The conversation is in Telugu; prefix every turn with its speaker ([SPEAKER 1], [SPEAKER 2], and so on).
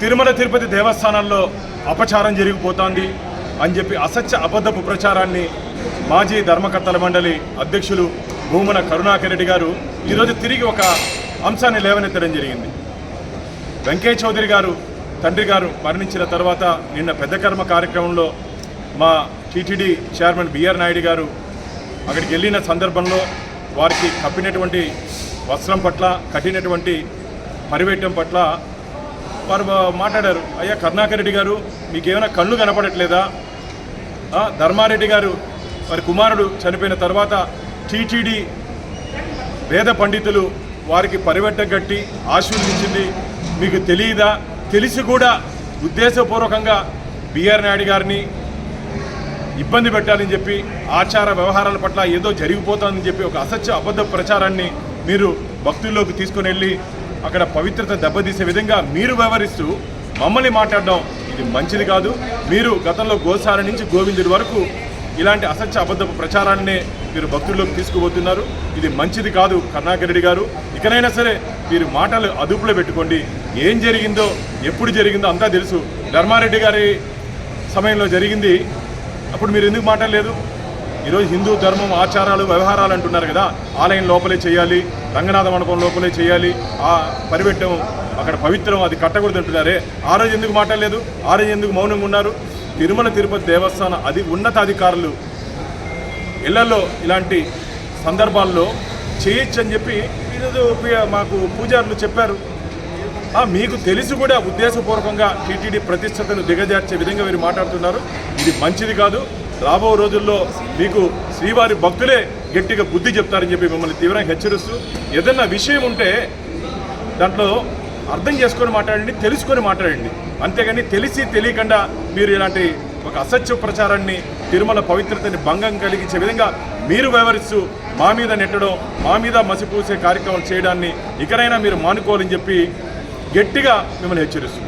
[SPEAKER 1] తిరుమల తిరుపతి దేవస్థానాల్లో అపచారం జరిగిపోతోంది అని చెప్పి అసత్య అబద్ధపు ప్రచారాన్ని మాజీ ధర్మకర్తల మండలి అధ్యక్షులు భూమన కరుణాకర్ రెడ్డి గారు ఈరోజు తిరిగి ఒక అంశాన్ని లేవనెత్తడం జరిగింది. వెంకయ్య చౌదరి గారు తండ్రి గారు మరణించిన తర్వాత నిన్న పెద్ద కర్మ కార్యక్రమంలో మా టీటీడీ చైర్మన్ బిఆర్ నాయుడు గారు అక్కడికి వెళ్ళిన సందర్భంలో వారికి కప్పినటువంటి వస్త్రం పట్ల కట్టినటువంటి పరివేయటం పట్ల వారు మాట్లాడారు. అయ్యా కరుణాకర్ రెడ్డి గారు మీకేమైనా కళ్ళు కనపడట్లేదా? ధర్మారెడ్డి గారు వారి కుమారుడు చనిపోయిన తర్వాత టీటీడీ వేద పండితులు వారికి పరివెట్ట గట్టి ఆశీర్వదించింది. మీకు తెలియదా? తెలిసి కూడా ఉద్దేశపూర్వకంగా బిఆర్ నాయుడు గారిని ఇబ్బంది పెట్టాలని చెప్పి ఆచార వ్యవహారాల పట్ల ఏదో జరిగిపోతుందని చెప్పి ఒక అసత్య అబద్ధ ప్రచారాన్ని మీరు భక్తుల్లోకి తీసుకుని వెళ్ళి అక్కడ పవిత్రత దెబ్బతీసే విధంగా మీరు వ్యవహరిస్తూ మమ్మల్ని మాట్లాడడం ఇది మంచిది కాదు. మీరు గతంలో గోసాల నుంచి గోవిందుడి వరకు ఇలాంటి అసత్య అబద్ధపు ప్రచారాన్నే మీరు భక్తుల్లోకి తీసుకుపోతున్నారు. ఇది మంచిది కాదు కరుణాకర్ గారు. ఇకనైనా సరే మీరు మాటలు అదుపులో పెట్టుకోండి. ఏం జరిగిందో ఎప్పుడు జరిగిందో అంతా తెలుసు. ధర్మారెడ్డి గారి సమయంలో జరిగింది. అప్పుడు మీరు ఎందుకు మాట్లాడలేదు? ఈరోజు హిందూ ధర్మం ఆచారాలు వ్యవహారాలు అంటున్నారు కదా ఆలయం లోపలే చేయాలి రంగనాథ మండపం లోపలే చేయాలి ఆ పరిపెట్టం అక్కడ పవిత్రం అది కట్టకూడదు అంటున్నారే. ఆ రోజు ఎందుకు మాట్లాడలేదు? ఆ రోజు ఎందుకు మౌనంగా ఉన్నారు? తిరుమల తిరుపతి దేవస్థాన అది ఉన్నతాధికారులు ఇళ్ళలో ఇలాంటి సందర్భాల్లో చేయొచ్చు అని చెప్పి ఈరోజు మాకు పూజారులు చెప్పారు. మీకు తెలిసి కూడా ఉద్దేశపూర్వకంగా టీటీడీ ప్రతిష్టతను దిగజార్చే విధంగా మీరు మాట్లాడుతున్నారు. ఇది మంచిది కాదు. రాబో రోజుల్లో మీకు శ్రీవారి భక్తులే గట్టిగా బుద్ధి చెప్తారని చెప్పి మిమ్మల్ని తీవ్రంగా హెచ్చరిస్తూ ఏదన్నా విషయం ఉంటే దాంట్లో అర్థం చేసుకొని మాట్లాడండి తెలుసుకొని మాట్లాడండి. అంతేగాని తెలిసి తెలియకుండా మీరు ఇలాంటి ఒక అసత్య ప్రచారాన్ని తిరుమల పవిత్రతని భంగం కలిగించే విధంగా మీరు వ్యవహరిస్తూ మా మీద నెట్టడం మా మీద మసిపూసే కార్యక్రమం చేయడాన్ని ఇకనైనా మీరు మానుకోవాలని చెప్పి గట్టిగా మిమ్మల్ని హెచ్చరిస్తుంది